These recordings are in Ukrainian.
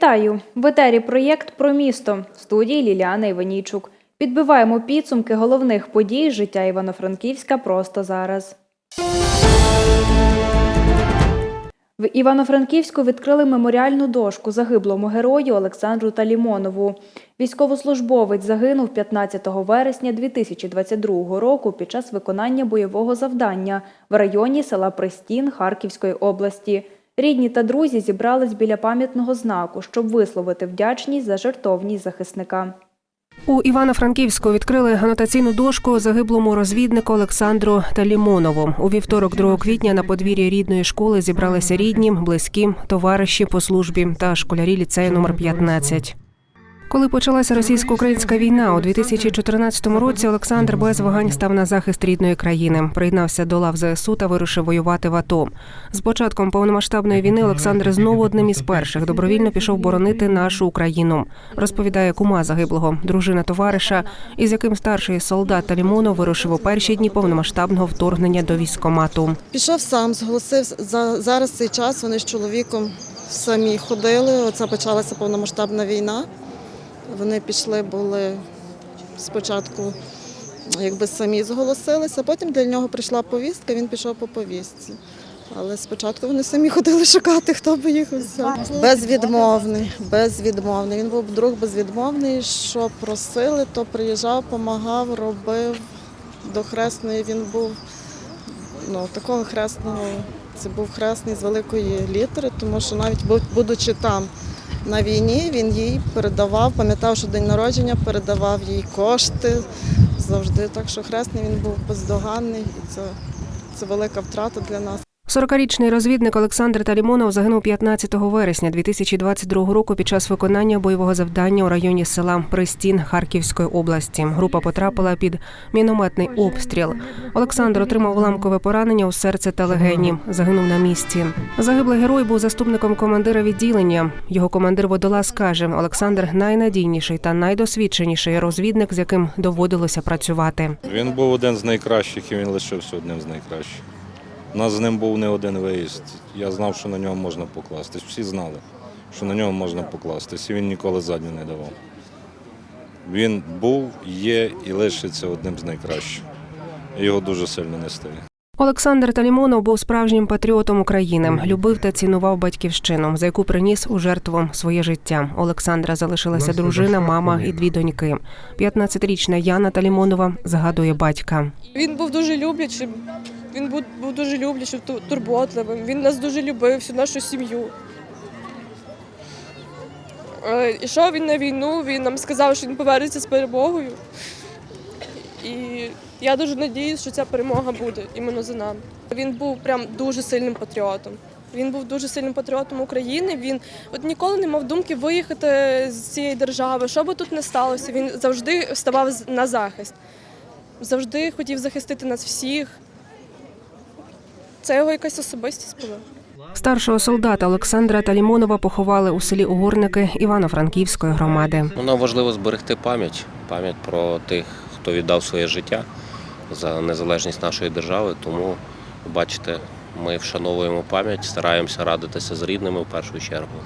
Вітаю! В етері проєкт про місто студії Ліліана Іванійчук. Підбиваємо підсумки головних подій життя Івано-Франківська просто зараз. В Івано-Франківську відкрили меморіальну дошку загиблому герою Олександру Талімонову. Військовослужбовець загинув 15 вересня 2022 року під час виконання бойового завдання в районі села Пристін Харківської області. Рідні та друзі зібрались біля пам'ятного знаку, щоб висловити вдячність за жертовність захисника. У Івано-Франківську відкрили анотаційну дошку загиблому розвіднику Олександру Талімонову. У вівторок, 2 квітня, на подвір'ї рідної школи зібралися рідні, близькі, товариші по службі та школярі ліцею номер 15. Коли почалася російсько-українська війна у 2014 році, Олександр без вагань став на захист рідної країни, приєднався до лав ЗСУ та вирушив воювати в АТО. З початком повномасштабної війни Олександр знову одним із перших добровільно пішов боронити нашу Україну. Розповідає кума загиблого, дружина товариша, із яким старший солдат Талімонов вирушив у перші дні повномасштабного вторгнення до військкомату. Пішов сам, зголосив за зараз цей час. Вони з чоловіком самі ходили. Оце почалася повномасштабна війна. Вони пішли, були спочатку, якби самі зголосилися. Потім для нього прийшла повістка, він пішов по повістці. Але спочатку вони самі ходили шукати, хто би їх взяв. Безвідмовний, безвідмовний. Він був друг безвідмовний. Що просили, то приїжджав, допомагав, робив. До хресної він був ну, такого хресного, це був хресний з великої літери, тому що навіть бу- будучи там на війні, він їй передавав, пам'ятав, що день народження передавав їй кошти завжди. Так що хресний він був бездоганний, і це, це велика втрата для нас. 40-річний розвідник Олександр Талімонов загинув 15 вересня 2022 року під час виконання бойового завдання у районі села Пристін Харківської області. Група потрапила під мінометний обстріл. Олександр отримав уламкове поранення у серце та легені. Загинув на місці. Загиблий герой був заступником командира відділення. Його командир водолаз каже: Олександр найнадійніший та найдосвідченіший розвідник, з яким доводилося працювати. Він був один з найкращих і він лишився одним з найкращих. У нас з ним був не один виїзд. Я знав, що на нього можна покластись. Всі знали, що на нього можна покластись, і він ніколи задню не давав. Він був, є і лишиться одним з найкращих. Його дуже сильно не стає. Олександр Талімонов був справжнім патріотом України, любив та цінував батьківщину, за яку приніс у жертву своє життя. Олександра залишилася дружина, мама і дві доньки. 15-річна Яна Талімонова згадує батька. Він був дуже люблячим. Він був, був дуже люблячим, турботливим. Він нас дуже любив, всю нашу сім'ю. Е, Ішов він на війну, він нам сказав, що він повернеться з перемогою. І я дуже надіюсь, що ця перемога буде іменно за нами. Він був прям дуже сильним патріотом. Він був дуже сильним патріотом України. Він от ніколи не мав думки виїхати з цієї держави. Що би тут не сталося, він завжди ставав на захист. Завжди хотів захистити нас всіх. Це його якась особистість була. Старшого солдата Олександра Талімонова поховали у селі Угорники Івано-Франківської громади. Воно важливо зберегти пам'ять, пам'ять про тих, хто віддав своє життя за незалежність нашої держави. Тому, бачите, ми вшановуємо пам'ять, стараємося радитися з рідними в першу чергу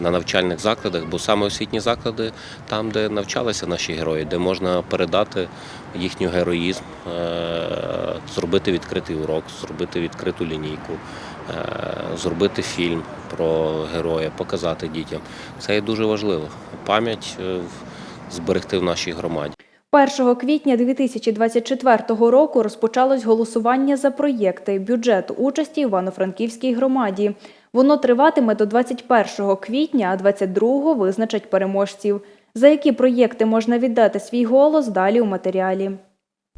на навчальних закладах, бо саме освітні заклади там, де навчалися наші герої, де можна передати їхній героїзм, е, зробити відкритий урок, зробити відкриту лінійку, е, зробити фільм про героя, показати дітям. Це є дуже важливо. Пам'ять е, зберегти в нашій громаді. 1 квітня 2024 року розпочалось голосування за проєкти бюджету участі Івано-Франківській громаді. Воно триватиме до 21 квітня, а 22 визначать переможців. За які проєкти можна віддати свій голос далі у матеріалі.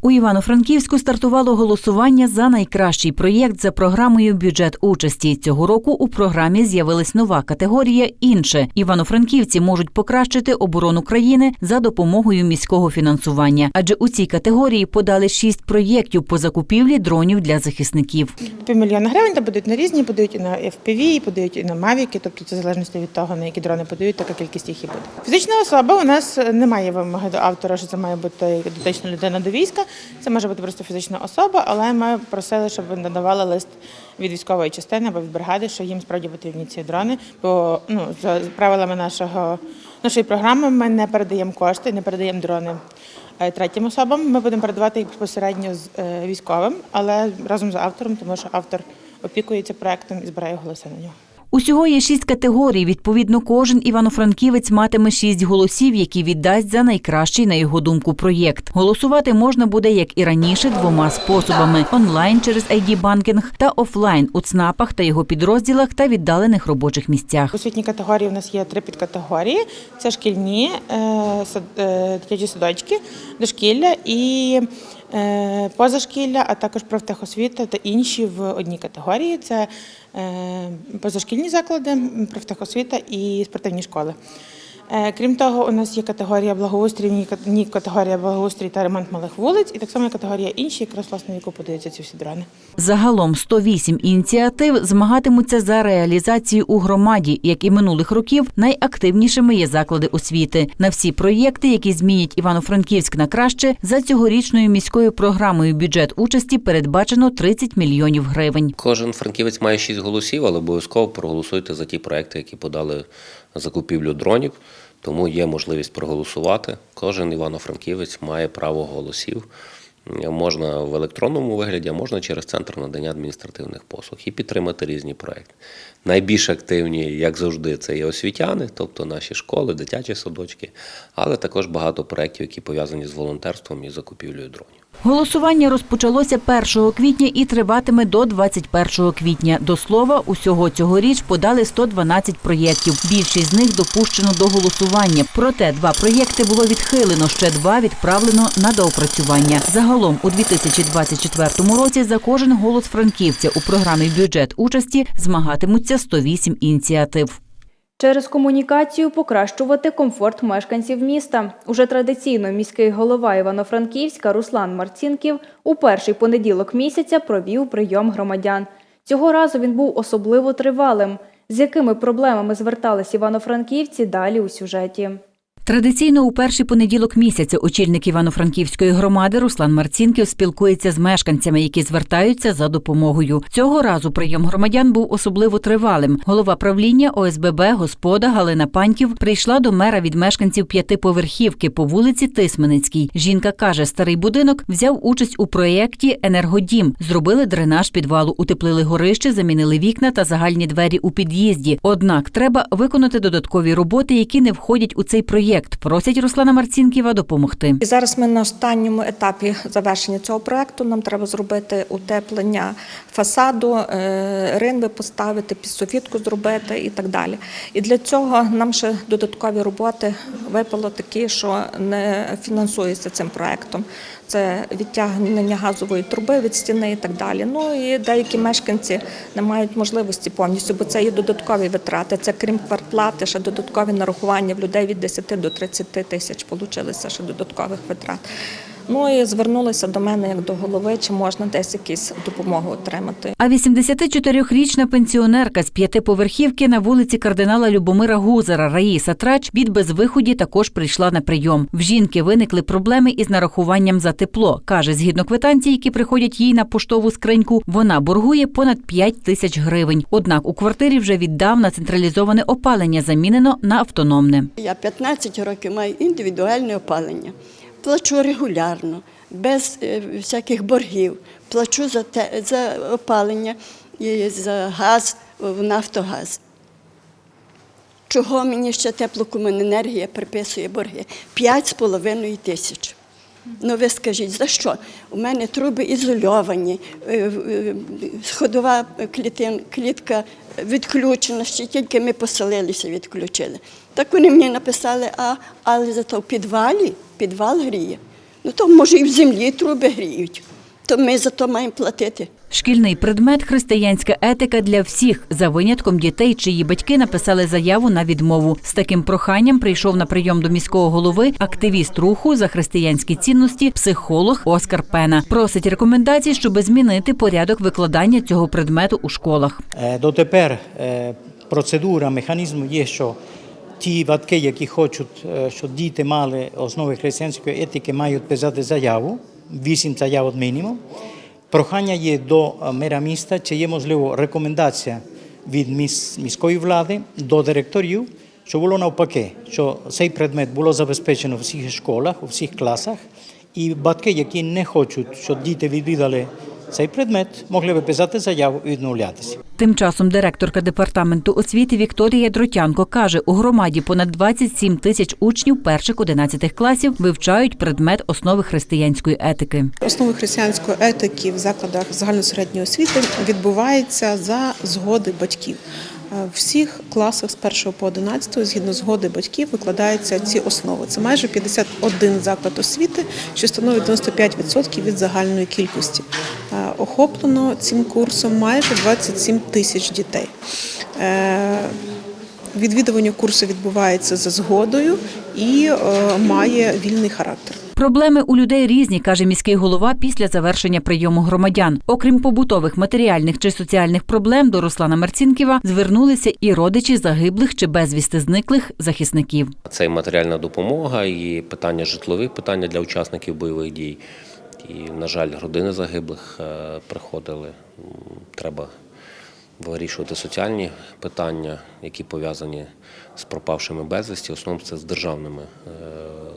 У Івано-Франківську стартувало голосування за найкращий проєкт за програмою бюджет участі. Цього року у програмі з'явилась нова категорія інше. Івано-франківці можуть покращити оборону країни за допомогою міського фінансування. Адже у цій категорії подали шість проєктів по закупівлі дронів для захисників. Півмільйона гривень та подають на різні, подають і на FPV, подають і на Mavic, тобто це залежності від того, на які дрони подають, така кількість їх і буде. Фізична особа у нас немає вимоги до автора, що це має бути дотична людина до війська. Це може бути просто фізична особа, але ми просили, щоб надавали лист від військової частини або від бригади, що їм справді потрібні ці дрони. Бо ну, за правилами нашого, нашої програми ми не передаємо кошти, не передаємо дрони е, третім особам. Ми будемо передавати їх безпосередньо з е, військовим, але разом з автором, тому що автор опікується проектом і збирає голоси на нього. Усього є шість категорій. Відповідно, кожен івано-франківець матиме шість голосів, які віддасть за найкращий, на його думку, проєкт. Голосувати можна буде, як і раніше, двома способами: онлайн через ID банкінг та офлайн у ЦНАПах та його підрозділах та віддалених робочих місцях. У освітній категорії у нас є три підкатегорії: це шкільні, е, е, дитячі садочки, дошкілля і позашкілля, а також профтехосвіта та інші в одній категорії. Це е, позашкільні заклади, профтехосвіта і спортивні школи. Е, Крім того, у нас є категорія благоустрій, ні кат- категорія благоустрій та ремонт малих вулиць, і так само є категорія інші, якраз власне яку подаються ці всі дрони. Загалом 108 ініціатив змагатимуться за реалізацію у громаді. Як і минулих років, найактивнішими є заклади освіти. На всі проєкти, які змінять Івано-Франківськ на краще, за цьогорічною міською програмою бюджет участі передбачено 30 мільйонів гривень. Кожен франківець має шість голосів, але обов'язково проголосуйте за ті проекти, які подали закупівлю дронів. Тому є можливість проголосувати. Кожен івано-франківець має право голосів. Можна в електронному вигляді, а можна через центр надання адміністративних послуг і підтримати різні проекти. Найбільш активні, як завжди, це є освітяни, тобто наші школи, дитячі садочки, але також багато проєктів, які пов'язані з волонтерством і закупівлею дронів. Голосування розпочалося 1 квітня і триватиме до 21 квітня. До слова, усього цьогоріч подали 112 проєктів. Більшість з них допущено до голосування. Проте два проєкти було відхилено, ще два відправлено на доопрацювання. Загалом у 2024 році за кожен голос франківця у програмі бюджет участі змагатимуться 108 ініціатив. Через комунікацію покращувати комфорт мешканців міста. Уже традиційно міський голова Івано-Франківська Руслан Марцінків у перший понеділок місяця провів прийом громадян. Цього разу він був особливо тривалим. З якими проблемами звертались івано-франківці далі у сюжеті. Традиційно у перший понеділок місяця очільник Івано-Франківської громади Руслан Марцінків спілкується з мешканцями, які звертаються за допомогою. Цього разу прийом громадян був особливо тривалим. Голова правління ОСББ господа Галина Паньків прийшла до мера від мешканців п'ятиповерхівки по вулиці Тисменицькій. Жінка каже, старий будинок взяв участь у проєкті Енергодім. Зробили дренаж підвалу, утеплили горище, замінили вікна та загальні двері у під'їзді. Однак треба виконати додаткові роботи, які не входять у цей проєкт. Просять Руслана Марцінківа допомогти. І зараз ми на останньому етапі завершення цього проекту. Нам треба зробити утеплення фасаду, е, ринви поставити, підсофітку зробити і так далі. І для цього нам ще додаткові роботи випало такі, що не фінансуються цим проектом. Це відтягнення газової труби від стіни і так далі. Ну і деякі мешканці не мають можливості повністю, бо це є додаткові витрати. Це крім квартплати, ще додаткові нарахування в людей від 10 до 30 тисяч получилися ще додаткових витрат. Ну і звернулися до мене як до голови, чи можна десь якусь допомогу отримати. А 84-річна пенсіонерка з п'ятиповерхівки на вулиці кардинала Любомира Гузера Раїса Трач від безвиході також прийшла на прийом. В жінки виникли проблеми із нарахуванням за тепло. Каже, згідно квитанцій, які приходять їй на поштову скриньку, вона боргує понад 5 тисяч гривень. Однак у квартирі вже віддавна централізоване опалення замінено на автономне. Я 15 років маю індивідуальне опалення. Плачу регулярно, без е, всяких боргів. Плачу за, те, за опалення за газ в Нафтогаз. Чого мені ще теплокомуненергія приписує борги? П'ять з половиною тисяч. Ну ви скажіть, за що? У мене труби ізольовані, е, е, сходова клітка відключена, ще тільки ми поселилися, відключили. Так вони мені написали, а, але зато в підвалі, підвал гріє. Ну то може і в землі труби гріють, то ми за то маємо платити. Шкільний предмет християнська етика для всіх за винятком дітей, чиї батьки написали заяву на відмову. З таким проханням прийшов на прийом до міського голови активіст руху за християнські цінності, психолог Оскар Пена. Просить рекомендацій, щоб змінити порядок викладання цього предмету у школах. Е, Дотепер е, процедура, механізм є, що ті батьки, які хочуть, е, щоб діти мали основи християнської етики, мають писати заяву вісім заяв мінімум. Прохання є до е, мера міста, чи є можливо рекомендація від міської влади до директорів, що було навпаки, що цей предмет було забезпечено в всіх школах, у всіх класах, і батьки, які не хочуть, щоб діти відвідали цей предмет, могли би писати заяву і відмовлятися. Тим часом директорка департаменту освіти Вікторія Дротянко каже, у громаді понад 27 тисяч учнів перших 11 класів вивчають предмет основи християнської етики. Основи християнської етики в закладах загальносередньої освіти відбувається за згоди батьків. Е, В всіх класах з 1 по 11, згідно згоди батьків, викладаються ці основи. Це майже 51 заклад освіти, що становить 95% від загальної кількості. Е, Охоплено цим курсом майже 27 тисяч дітей. Е, Відвідування курсу відбувається за згодою і е, має вільний характер. Проблеми у людей різні, каже міський голова після завершення прийому громадян. Окрім побутових, матеріальних чи соціальних проблем, до Руслана Марцінківа звернулися і родичі загиблих чи безвісти зниклих захисників. Це і матеріальна допомога, і питання житлових питання для учасників бойових дій. І, на жаль, родини загиблих е, приходили. Треба вирішувати соціальні питання, які пов'язані з пропавшими безвісті. В основному це з державними е,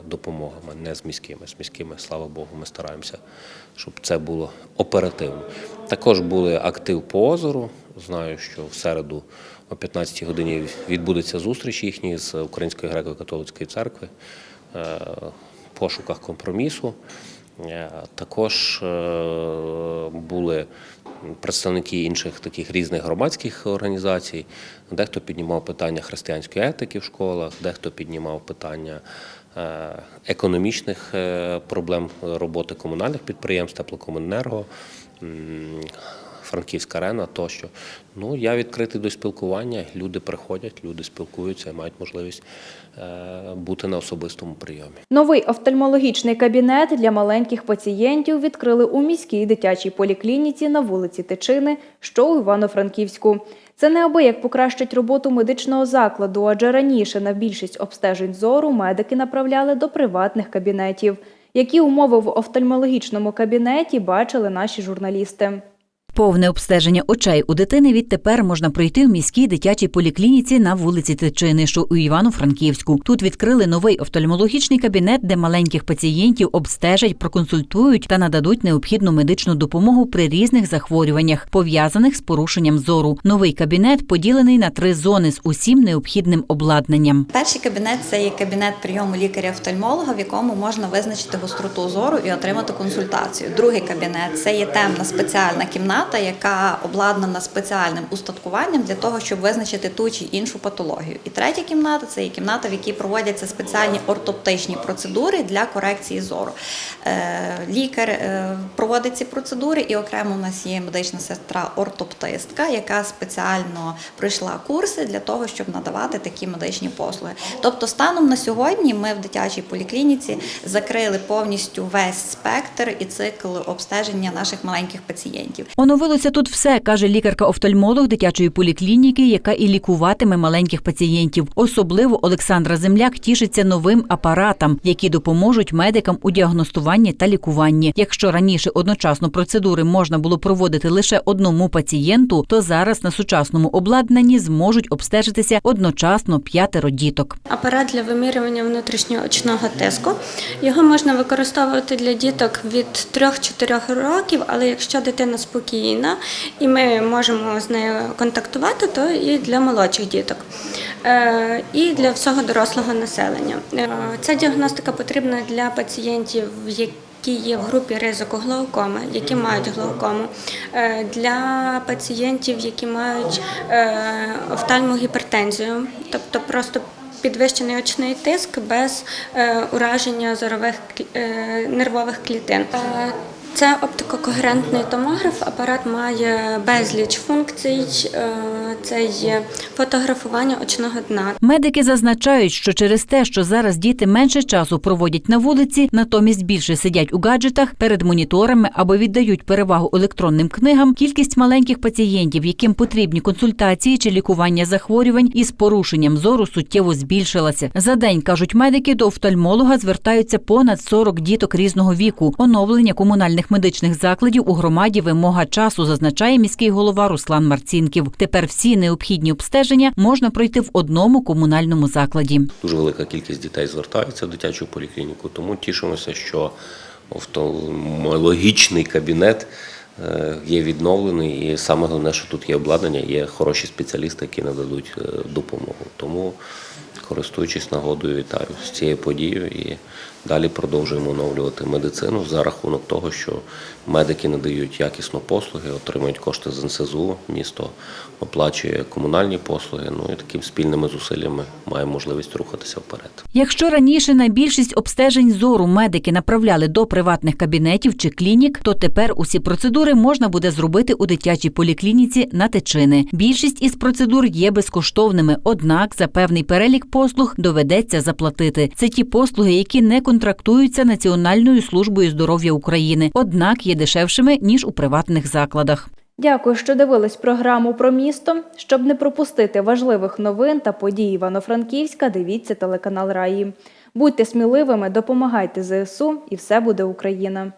допомогами, не з міськими. З міськими, слава Богу, ми стараємося, щоб це було оперативно. Також були актив по озеру. Знаю, що в середу о 15-й годині відбудеться зустріч їхній з Української греко-католицької церкви е, в пошуках компромісу. Е, Також е, були представники інших таких різних громадських організацій. Дехто піднімав питання християнської етики в школах, дехто піднімав питання е, економічних проблем роботи комунальних підприємств, теплокомуненерго. Франківська арена тощо. Ну, я відкритий до спілкування. Люди приходять, люди спілкуються і мають можливість е, бути на особистому прийомі. Новий офтальмологічний кабінет для маленьких пацієнтів відкрили у міській дитячій поліклініці на вулиці Тичини, що у Івано-Франківську. Це неабияк покращить роботу медичного закладу, адже раніше на більшість обстежень зору медики направляли до приватних кабінетів. Які умови в офтальмологічному кабінеті бачили наші журналісти. Повне обстеження очей у дитини відтепер можна пройти в міській дитячій поліклініці на вулиці Тичини, що у Івано-Франківську. Тут відкрили новий офтальмологічний кабінет, де маленьких пацієнтів обстежать, проконсультують та нададуть необхідну медичну допомогу при різних захворюваннях, пов'язаних з порушенням зору. Новий кабінет поділений на три зони з усім необхідним обладнанням. Перший кабінет це є кабінет прийому лікаря-офтальмолога, в якому можна визначити гостроту зору і отримати консультацію. Другий кабінет це є темна спеціальна кімната, яка обладнана спеціальним устаткуванням для того, щоб визначити ту чи іншу патологію. І третя кімната це є кімната, в якій проводяться спеціальні ортоптичні процедури для корекції зору. Е, Лікар е, проводить ці процедури, і окремо у нас є медична сестра ортоптистка, яка спеціально пройшла курси для того, щоб надавати такі медичні послуги. Тобто, станом на сьогодні ми в дитячій поліклініці закрили повністю весь спектр і цикл обстеження наших маленьких пацієнтів. Оновилося тут все, каже лікарка-офтальмолог дитячої поліклініки, яка і лікуватиме маленьких пацієнтів. Особливо Олександра Земляк тішиться новим апаратам, які допоможуть медикам у діагностуванні та лікуванні. Якщо раніше одночасно процедури можна було проводити лише одному пацієнту, то зараз на сучасному обладнанні зможуть обстежитися одночасно п'ятеро діток. Апарат для вимірювання внутрішньоочного тиску. Його можна використовувати для діток від 3-4 років, але якщо дитина спокійна і ми можемо з нею контактувати, то і для молодших діток, Е, і для всього дорослого населення. Е, Ця діагностика потрібна для пацієнтів, які які є в групі ризику глаукоми, які мають глаукому, Е, для пацієнтів, які мають е, офтальмогіпертензію, тобто просто підвищений очний тиск без ураження зорових нервових клітин. Е, Це оптикокогерентний томограф. Апарат має безліч функцій. Це є фотографування очного дна. Медики зазначають, що через те, що зараз діти менше часу проводять на вулиці, натомість більше сидять у гаджетах перед моніторами або віддають перевагу електронним книгам, кількість маленьких пацієнтів, яким потрібні консультації чи лікування захворювань із порушенням зору суттєво збільшилася. За день кажуть медики, до офтальмолога звертаються понад 40 діток різного віку. Оновлення комунальних медичних закладів у громаді вимога часу, зазначає міський голова Руслан Марцінків. Тепер всі необхідні обстеження можна пройти в одному комунальному закладі. Дуже велика кількість дітей звертаються в дитячу поліклініку, тому тішимося, що офтальмологічний кабінет е, є відновлений, і саме головне, що тут є обладнання, є хороші спеціалісти, які нададуть е, допомогу. Тому, користуючись нагодою, вітаю з цією подією і далі продовжуємо оновлювати медицину за рахунок того, що медики надають якісно послуги, отримують кошти з НСЗУ, місто оплачує комунальні послуги. Ну і такими спільними зусиллями маємо можливість рухатися вперед. Якщо раніше на більшість обстежень зору медики направляли до приватних кабінетів чи клінік, то тепер усі процедури можна буде зробити у дитячій поліклініці на тичини. Більшість із процедур є безкоштовними, однак за певний перелік послуг доведеться заплатити. Це ті послуги, які не контрактуються Національною службою здоров'я України, однак є дешевшими ніж у приватних закладах. Дякую, що дивились програму про місто. Щоб не пропустити важливих новин та подій Івано-Франківська, дивіться телеканал Раї. Будьте сміливими, допомагайте ЗСУ, і все буде Україна.